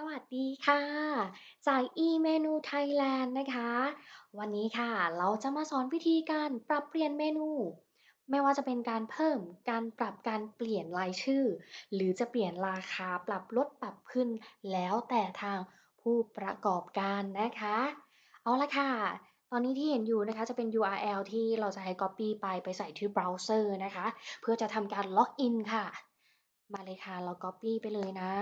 สวัสดีค่ะ จาก e-menu Thailand นะคะ วันนี้ค่ะ เราจะมาสอนวิธีการปรับเปลี่ยนเมนู ไม่ว่าจะเป็นการเพิ่มการปรับการเปลี่ยนรายชื่อ หรือจะเปลี่ยนราคาปรับลดปรับขึ้น แล้วแต่ทางผู้ประกอบการนะคะ เอาละค่ะ ตอนนี้ที่เห็นอยู่นะคะจะเป็น URL ที่เราจะให้ Copy ไปไปใส่ที่เบราว์เซอร์นะคะ เพื่อจะทำการล็อกอินค่ะ มาเลยค่ะ เรา Copy ไปเลยนะ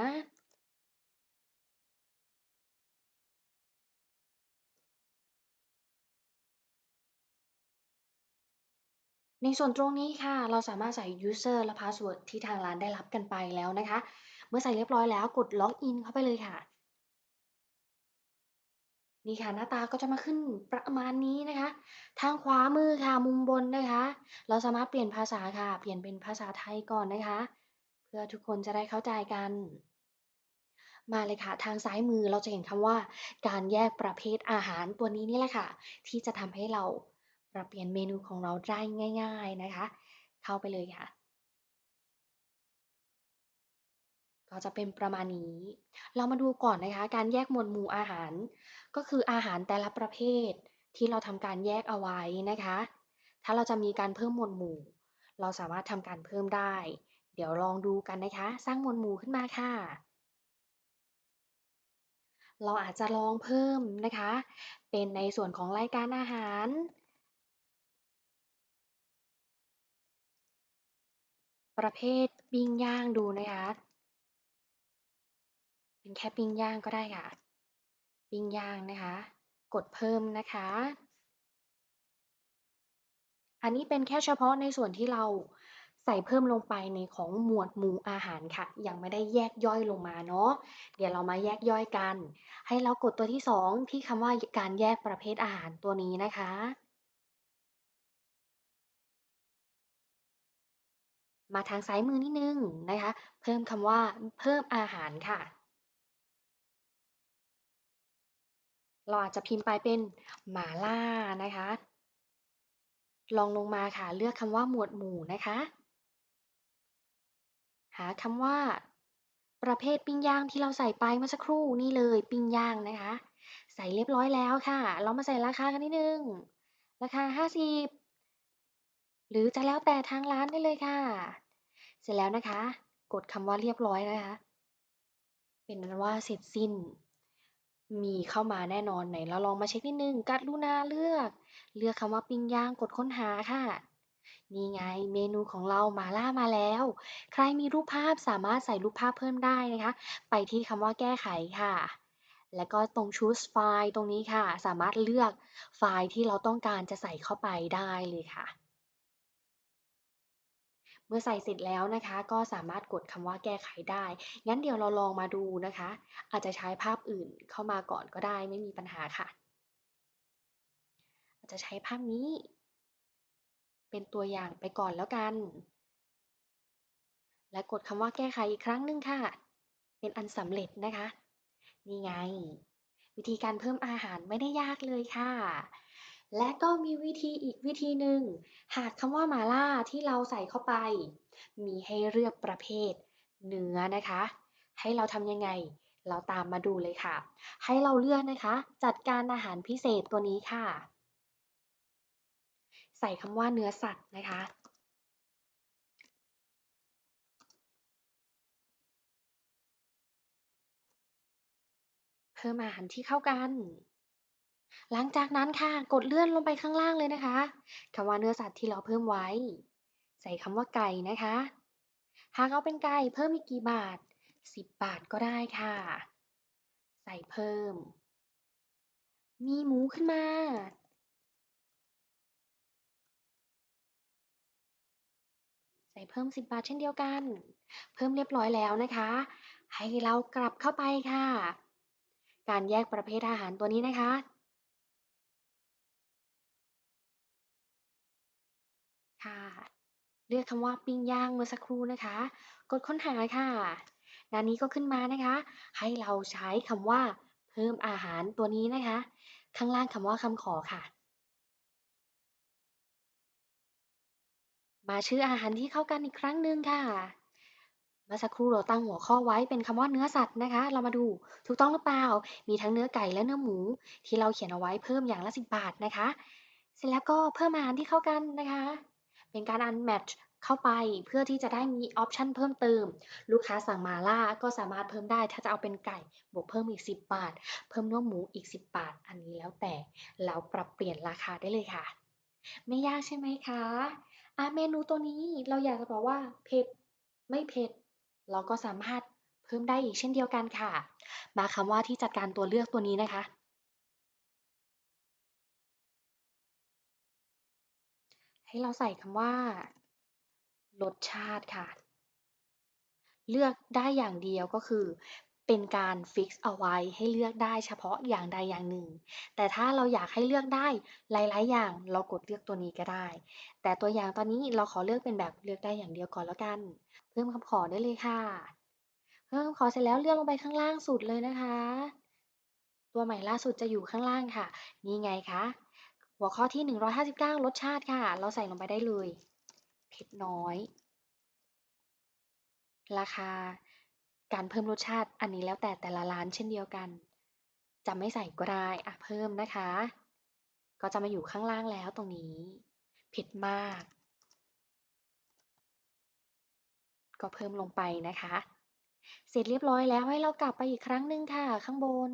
ในส่วนตรงนี้ค่ะ เราสามารถใส่ user และ password ที่ทางร้านได้รับกันไปแล้วนะคะ เมื่อใส่เรียบร้อยแล้วกด login เข้าไปเลยค่ะ นี่ค่ะหน้าตาก็จะมาขึ้นประมาณนี้นะคะ ทางขวามือค่ะมุมบนนะคะ เราสามารถเปลี่ยนภาษาค่ะ เปลี่ยนเป็นภาษาไทยก่อนนะคะ เพื่อทุกคนจะได้เข้าใจกันมาเลยค่ะ ทางซ้ายมือเราจะเห็นคำว่า การแยกประเภทอาหารตัวนี้นี่แหละค่ะ ที่จะทำให้เรา ปรับเปลี่ยนเมนูของเราได้ง่าย ๆนะคะ เข้าไปเลยค่ะ ก็จะเป็นประมาณนี้ เรามาดูก่อนนะคะ การแยกหมวดหมู่อาหาร ก็คืออาหารแต่ละประเภทที่เราทำการแยกเอาไว้นะคะ ถ้าเราจะมีการเพิ่มหมวดหมู่ เราสามารถทำการเพิ่มได้ เดี๋ยวลองดูกันนะคะ สร้างหมวดหมู่ขึ้นมาค่ะเราอาจจะลองเพิ่มนะคะ เป็นในส่วนของรายการอาหาร ประเภทปิ้งย่างดูนะคะ เป็นแค่ปิ้งย่างก็ได้ค่ะ ปิ้งย่างนะคะ กดเพิ่มนะคะ อันนี้เป็นแค่เฉพาะในส่วนที่เราใส่เพิ่มลงไปในของหมวดหมู่อาหารค่ะ ยังไม่ได้แยกย่อยลงมาเนาะเดี๋ยวเรามาแยกย่อยกัน ให้เรากดตัวที่ 2 ที่คำว่าการแยกประเภทอาหารตัวนี้นะคะ มาทางซ้ายมือนิดนึงนะคะ เพิ่มคำว่าเพิ่มอาหารค่ะ เราอาจจะพิมพ์ไปเป็นหมาล่านะคะ ลองลงมาค่ะเลือกคำว่าหมวดหมู่นะคะ หาคำว่า ประเภทปิ้งย่างที่เราใส่ไปเมื่อสักครู่นี่เลยปิ้งย่างนะคะ ใส่เรียบร้อยแล้วค่ะ เรามาใส่ราคากันนิดนึง ราคา 50 หรือจะแล้วแต่ทางร้านได้เลยค่ะ เสร็จแล้วนะคะ กดคำว่าเรียบร้อยนะคะ เป็นนั้นว่าเสร็จสิ้น มีเข้ามาแน่นอนไหนเราลองมาเช็คนิดนึงกัดลูนาเลือก เลือกคำว่าปิ้งย่างกดค้นหาค่ะ นี่ไงเมนูของเรามาล่ามาแล้ว ใครมีรูปภาพสามารถใส่รูปภาพเพิ่มได้นะคะ ไปที่คำว่าแก้ไขค่ะแล้วก็ตรง choose file ตรงนี้ค่ะ สามารถเลือกไฟล์ที่เราต้องการจะใส่เข้าไปได้เลยค่ะ เมื่อใส่เสร็จแล้วนะคะ ก็สามารถกดคำว่าแก้ไขได้ งั้นเดี๋ยวเราลองมาดูนะคะ อาจจะใช้ภาพอื่นเข้ามาก่อนก็ได้ไม่มีปัญหาค่ะ อาจจะใช้ภาพนี้ เป็นตัวอย่างไปก่อนแล้วกัน และกดคำว่าแก้ไขอีกครั้งหนึ่งค่ะ เป็นอันสำเร็จนะคะ นี่ไง วิธีการเพิ่มอาหารไม่ได้ยากเลยค่ะ และก็มีวิธีอีกวิธีหนึ่ง หากคำว่าหมาล่าที่เราใส่เข้าไป มีให้เลือกประเภท เนื้อนะคะ ให้เราทำยังไง เราตามมาดูเลยค่ะ ให้เราเลือกนะคะ จัดการอาหารพิเศษตัวนี้ค่ะ ใส่คำว่าเนื้อสัตว์นะคะเพิ่มอาหารที่เข้ากัน หลังจากนั้นค่ะ กดเลื่อนลงไปข้างล่างเลยนะคะคำว่าเนื้อสัตว์ที่เราเพิ่มไว้ ใส่คำว่าไก่นะคะ หากเอาเป็นไก่เพิ่มอีกกี่บาท 10 บาทก็ได้ค่ะ ใส่เพิ่ม มีหมูขึ้นมา ใส่เพิ่ม 10 บาทเช่นเดียวกัน เพิ่มเรียบร้อยแล้วนะคะ ให้เรากลับเข้าไปค่ะ การแยกประเภทอาหารตัวนี้นะคะ ค่ะ เลือกคำว่าปิ้งย่างเมื่อสักครู่นะคะ กดค้นหาค่ะหน้านนี้ก็ขึ้นมานะคะ ให้เราใช้คำว่า เพิ่มอาหารตัวนี้นะคะ ข้างล่างคำว่าคำขอค่ะ มาชื่ออาหารที่เข้ากันอีกครั้งหนึ่งค่ะเมื่อสักครู่เราตั้งหัวข้อไว้เป็นคำว่าเนื้อสัตว์นะคะ เรามาดูถูกต้องหรือเปล่า มีทั้งเนื้อไก่และเนื้อหมู ที่เราเขียนเอาไว้เพิ่มอย่างละ10บาทนะคะ เสร็จแล้วก็เพิ่มอาหารที่เข้ากันนะคะ เป็นการอันแมทช์เข้าไปเพื่อที่จะได้มีออปชันเพิ่มเติม ลูกค้าสั่งมาล่าก็สามารถเพิ่มได้ ถ้าจะเอาเป็นไก่บวกเพิ่มอีก 10 บาท เพิ่มเนื้อหมูอีก 10 บาท อันนี้แล้วแต่เราปรับเปลี่ยนราคาได้เลยค่ะ ไม่ยากใช่ไหมคะอะเมนูตัวนี้เราอยากจะบอกว่าเผ็ดไม่เผ็ดเราก็สามารถเพิ่มได้อีกเช่นเดียวกันค่ะ มาคำว่าที่จัดการตัวเลือกตัวนี้นะคะ ให้เราใส่คำว่า รสชาติค่ะ เลือกได้อย่างเดียวก็คือ เป็นการฟิกซ์เอาไว้ให้เลือกได้เฉพาะอย่างใดอย่างหนึ่ง แต่ถ้าเราอยากให้เลือกได้หลาย ๆ อย่างเรากดเลือกตัวนี้ก็ได้ แต่ตัวอย่างตอนนี้เราขอเลือกเป็นแบบเลือกได้อย่างเดียวก่อนแล้วกัน เพิ่มคำขอได้เลยค่ะ เพิ่มคำขอเสร็จแล้วเลื่อนลงไปข้างล่างสุดเลยนะคะ ตัวใหม่ล่าสุดจะอยู่ข้างล่างค่ะ นี่ไงคะ หัวข้อที่ 159 รสชาติค่ะ เราใส่ลงไปได้เลย เผ็ดน้อย ราคา การเพิ่มรสชาติอันนี้แล้วแต่แต่ละร้านเช่นเดียวกัน จะไม่ใส่ก็ได้อะเพิ่มนะคะ ก็จะมาอยู่ข้างล่างแล้วตรงนี้ เผ็ดมาก ก็เพิ่มลงไปนะคะ เสร็จเรียบร้อยแล้วให้เรากลับไปอีกครั้งหนึ่งค่ะ ข้างบน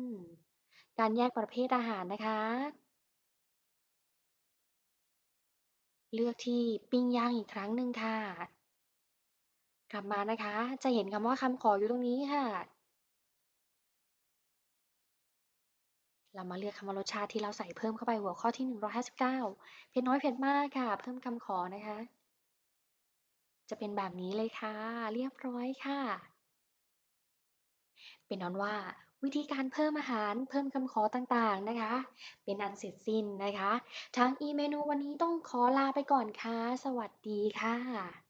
การแยกประเภทอาหารนะคะ เลือกที่ปิ้งย่างอีกครั้งหนึ่งค่ะ กลับมานะคะ จะเห็นคำว่าคำขออยู่ตรงนี้ค่ะ เรามาเลือกคำว่ารสชาติที่เราใส่เพิ่มเข้าไปหัวข้อที่ 159 เผ็ดน้อยเผ็ดมากค่ะ เพิ่มคำขอนะคะ จะเป็นแบบนี้เลยค่ะ เรียบร้อยค่ะ เป็นนั้นว่า วิธีการเพิ่มอาหารเพิ่มคำขอต่างๆนะคะ เป็นอันเสร็จสิ้นนะคะ ทางอีเมนูวันนี้ต้องขอลาไปก่อนค่ะ สวัสดีค่ะ